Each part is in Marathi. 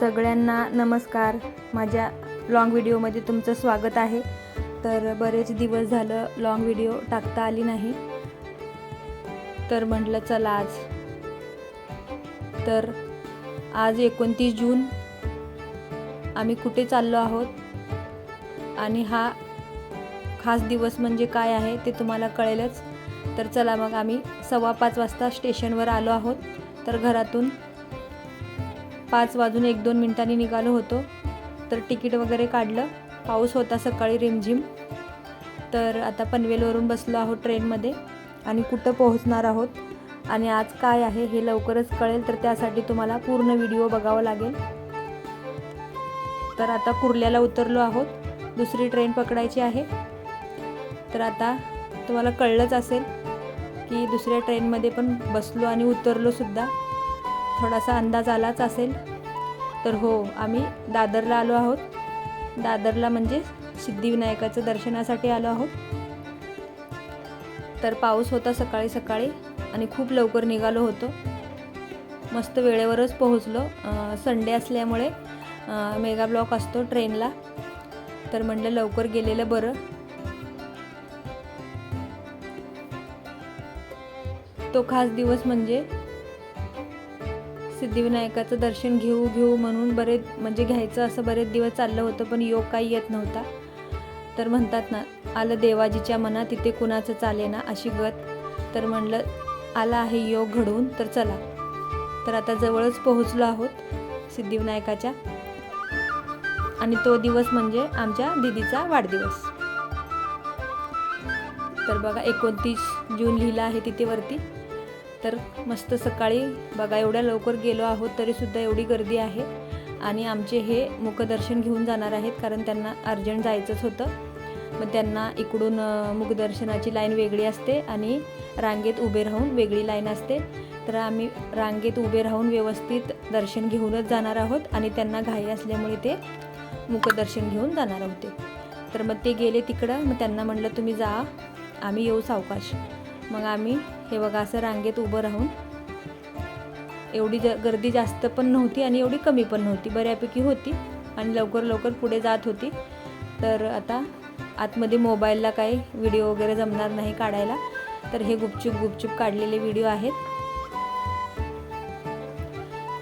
सगळ्यांना नमस्कार. माझ्या लाँग व्हिडिओमध्ये तुमचं स्वागत आहे. तर बरेच दिवस झालं लाँग व्हिडिओ टाकता आली नाही. तर म्हटलं चला आज. तर आज एकोणतीस जून आम्ही कुठे चाललो आहोत? आणि हा खास दिवस म्हणजे काय आहे ते तुम्हाला कळेलच. तर चला मग आम्ही सव्वा पाच वाजता स्टेशनवर आलो आहोत. तर घरातून पाच वाजून एक दोन मिनिटांनी निघालो होतो. तर तिकीट वगैरे काढलं. पाऊस होता सकाळी रिमझिम. तर आता पनवेलवरून बसलो आहोत ट्रेनमध्ये आणि कुठं पोहोचणार आहोत आणि आज काय आहे हे लवकरच कळेल. तर त्यासाठी तुम्हाला पूर्ण व्हिडिओ बघावा लागेल. तर आता कुर्ल्याला उतरलो आहोत. दुसरी ट्रेन पकडायची आहे. तर आता तुम्हाला कळलंच असेल की दुसऱ्या ट्रेनमध्ये पण बसलो आणि उतरलो सुद्धा. थोडासा अंदाज आलाच असेल. तर हो आम्ही दादरला आलो आहोत. दादरला म्हणजे सिद्धिविनायकाचं दर्शनासाठी आलो आहोत. तर पाऊस होता सकाळी सकाळी आणि खूप लवकर निघालो होतो. मस्त वेळेवरच पोहोचलो. संडे असल्यामुळे मेगा ब्लॉक असतो ट्रेनला. तर म्हटलं लवकर गेलेलं बरं. तो खास दिवस म्हणजे सिद्धिविनायकाचं दर्शन घेऊ घेऊ म्हणून बरेच म्हणजे घ्यायचं असं बरेच दिवस चाललं होतं पण योग काही येत नव्हता. तर म्हणतात ना आलं देवाजीच्या मनात तिथे कुणाचं चाले ना अशी गत. तर म्हणलं आला आहे योग घडवून तर चला. तर आता जवळच पोहोचलो आहोत सिद्धिविनायकाच्या. आणि तो दिवस म्हणजे आमच्या दिदीचा वाढदिवस. तर बघा एकोणतीस जून लिहिलं आहे तिथे वरती. तर मस्त सकाळी बघा एवढ्या लवकर गेलो आहोत तरीसुद्धा एवढी गर्दी आहे. आणि आमचे हे मुखदर्शन घेऊन जाणार आहेत कारण त्यांना अर्जंट जायचंच होतं. मग त्यांना इकडून मुखदर्शनाची लाईन वेगळी असते आणि रांगेत उभे राहून वेगळी लाईन असते. तर आम्ही रांगेत उभे राहून व्यवस्थित दर्शन घेऊनच जाणार आहोत आणि त्यांना घाई असल्यामुळे ते मुखदर्शन घेऊन जाणार होते. तर मग ते गेले तिकडं मग त्यांना म्हटलं तुम्ही जा आम्ही येऊ सावकाश. मग आम्ही हे बघा असं रांगेत उभं राहून एवढी ज गर्दी जास्त पण नव्हती आणि एवढी कमी पण नव्हती. बऱ्यापैकी होती आणि लवकर लवकर पुढे जात होती. तर आता आतमध्ये मोबाईलला काही व्हिडिओ वगैरे जमणार नाही काढायला. तर हे गुपचूप गुपचूप काढलेले व्हिडिओ आहेत.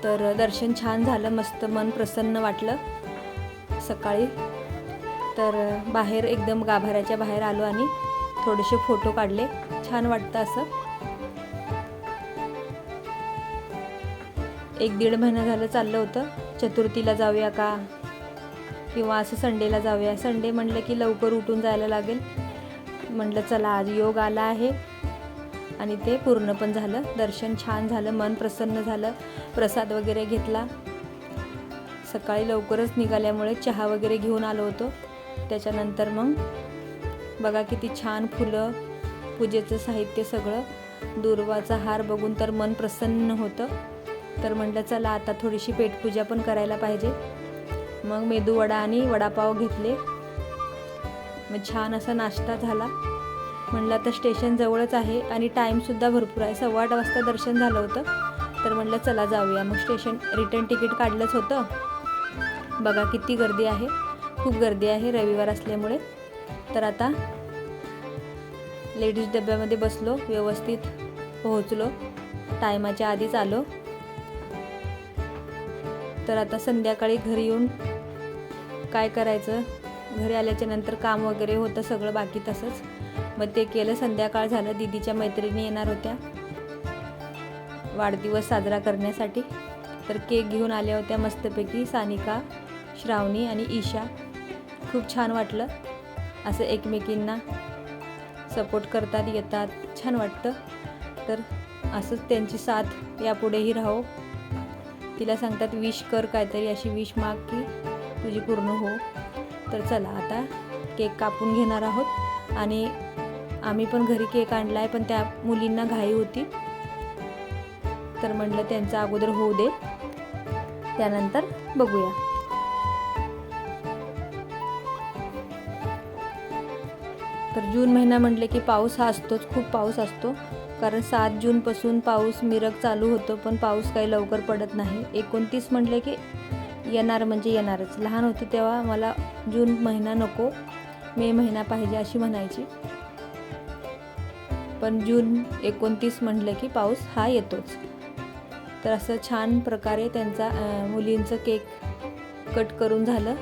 तर दर्शन छान झालं मस्त मन प्रसन्न वाटलं सकाळी. तर बाहेर एकदम गाभाऱ्याच्या बाहेर आलो आणि थोडेसे फोटो काढले. छान वाटतं असं. एक दीड महिना झालं चाललं होतं. चतुर्थीला जाऊया का? किंवा असं संडेला जाऊया? संडे म्हटलं की लवकर उठून जायला लागेल. म्हटलं चला आज योग आला आहे. आणि ते पूर्ण पण झालं. दर्शन छान झालं. मन प्रसन्न झालं. प्रसाद वगैरे घेतला. सकाळी लवकरच निघाल्यामुळे चहा वगैरे घेऊन आलो होतो. त्याच्यानंतर मग बघा किती छान फुलं पूजेचं साहित्य सगळं. दुर्वाचा हार बघून तर मन प्रसन्न होतं. तर म्हटलं चला आता थोडीशी पेटपूजा पण करायला पाहिजे. मग मेदूवडा आणि वडापाव घेतले. मग छान असा नाश्ता झाला. म्हणलं आता स्टेशन जवळच आहे आणि टाईमसुद्धा भरपूर आहे. सव्वा आठ वाजता दर्शन झालं होतं. तर म्हटलं चला जाऊया. मग स्टेशन रिटर्न तिकीट काढलंच होतं. बघा किती गर्दी आहे. खूप गर्दी आहे रविवार असल्यामुळे. तर आता लेडीज डब्यामध्ये बसलो व्यवस्थित पोहोचलो. टायमाच्या आधीच आलो. तर आता संध्याकाळी घरी येऊन काय करायचं? घरी आल्याच्यानंतर काम वगैरे होतं सगळं बाकी तसंच. मग ते केलं संध्याकाळ झालं. दिदीच्या मैत्रिणी येणार होत्या. वाढदिवस साजरा करण्यासाठी. तर केक घेऊन आल्या होत्या मस्तपैकी सानिका श्रावणी आणि ईशा. खूप छान वाटलं. असं एकमेकींना सपोर्ट करतात येतात. छान वाटतं. तर असंच त्यांची साथ यापुढेही राहो. तिला सांगतात विश कर काहीतरी अशी विश माग की तुझी पूर्ण हो. तर चला आता केक कापून घेणार आहोत. आणि आम्ही पण घरी केक आणला आहे पण त्या मुलींना घाई होती. तर म्हटलं त्यांचा अगोदर होऊ दे. त्यानंतर बघूया. तर जून महिना म्हटले की पाऊस हा असतोच खूप पाऊस असतो. कारण सात जूनपासून पाऊस मिरग चालू होतो पण पाऊस काही लवकर पडत नाही. एकोणतीस म्हटले की येणार म्हणजे येणारच. लहान होते तेव्हा मला जून महिना नको मे महिना पाहिजे अशी म्हणायची. पण जून एकोणतीस म्हटलं की पाऊस हा येतोच. तर असं छान प्रकारे त्यांचा मुलींचं केक कट करून झालं.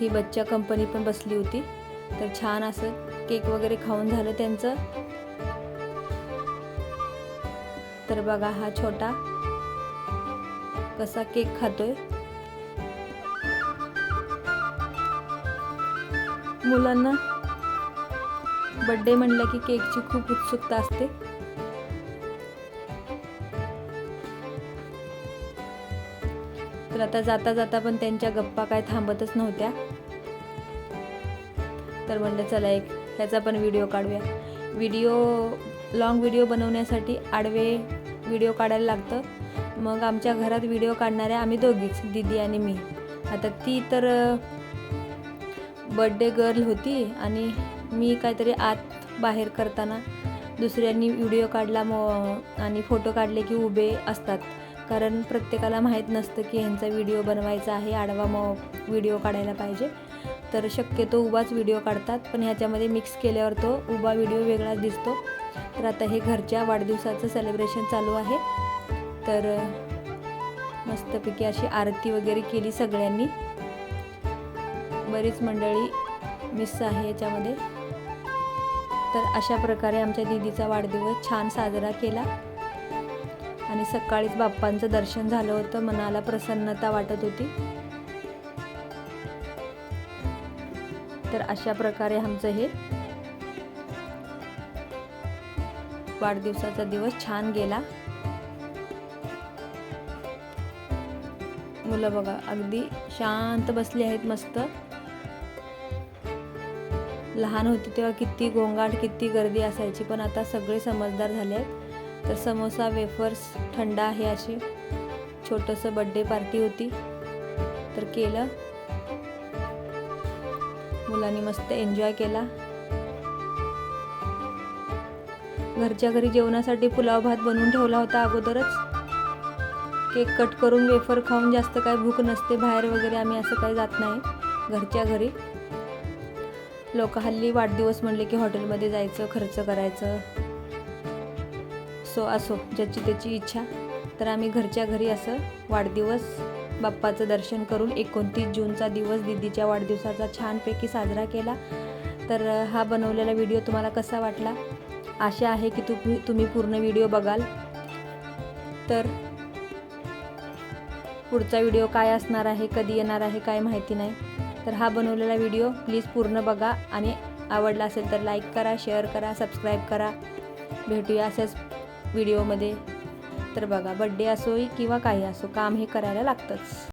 ही बच्चा कंपनी पण बसली होती. तर छान असं केक वगैरे खाऊन झालं त्यांचं. तर बघा हा छोटा कसा केक खातोय. मुलांना बड्डे म्हणलं की केकची खूप उत्सुकता असते. तर आता जाता जाता पण त्यांच्या गप्पा काय थांबतच नव्हत्या. तर म्हणलं चला एक ह्याचा पण व्हिडिओ काढूया. व्हिडिओ लॉंग व्हिडिओ बनवण्यासाठी आडवे व्हिडिओ काढायला लागतं. मग आमच्या घरात व्हिडिओ काढणाऱ्या आम्ही दोघीच दिदी आणि मी. आता ती तर बड्डे गर्ल होती आणि मी काहीतरी आत बाहेर करताना दुसऱ्यांनी व्हिडिओ काढला मग आणि फोटो काढले की उभे असतात. कारण प्रत्येकाला माहीत नसतं की ह्यांचा व्हिडिओ बनवायचा आहे आडवा मग व्हिडिओ काढायला पाहिजे. तर शक्यतो उभाच व्हिडिओ काढतात पण ह्याच्यामध्ये मिक्स केल्यावर तो उभा व्हिडिओ वेगळाच दिसतो. तर आता हे घरच्या वाढदिवसाचं सेलिब्रेशन चालू आहे. तर मस्तपैकी अशी आरती वगैरे केली सगळ्यांनी. बरीच मंडळी मिस आहे याच्यामध्ये. तर अशा प्रकारे आमच्या दिदीचा वाढदिवस छान साजरा केला. आणि सकाळीच बाप्पांचं दर्शन झालं होतं मनाला प्रसन्नता वाटत होती. तर अशा प्रकारे आमचं हे वाढदिवसाचा दिवस छान गेला. मुलं बघा अगदी शांत बसली आहेत मस्त. लहान होती तेव्हा किती गोंगाट किती गर्दी असायची पण आता सगळे समजदार झाले आहेत. तर समोसा वेफर्स थंड आहे अशी. छोटंसं बड्डे पार्टी होती. तर केलं. मुलांनी मस्त एन्जॉय केला. घरच्या घरी जेवणासाठी पुलाव भात बनवून ठेवला होता अगोदरच. केक कट करून वेफर खाऊन जास्त काय भूक नसते बाहेर वगैरे आम्ही असं काही जात नाही घरच्या घरी. लोक हल्ली वाढदिवस म्हणले की हॉटेलमध्ये जायचं खर्च करायचं. सो असो ज्याची त्याची इच्छा. तर आम्ही घरच्या घरी असं वाढदिवस बाप्पाचं दर्शन करून एकोणतीस जूनचा दिवस दिदीच्या वाढदिवसाचा छानपैकी साजरा केला. तर हा बनवलेला व्हिडिओ तुम्हाला कसा वाटला? आशा आहे की तुम्ही तुम्ही पूर्ण व्हिडिओ बघाल. तर पुढचा व्हिडिओ काय असणार आहे कधी येणार आहे काय माहिती नाही. तर हा बनवलेला व्हिडिओ प्लीज पूर्ण बघा आणि आवडला असेल तर लाईक करा शेअर करा सबस्क्राईब करा. भेटूया अशाच व्हिडिओमध्ये. तर बघा बड्डे असो किंवा काही असो काम हे करायला लागतंच.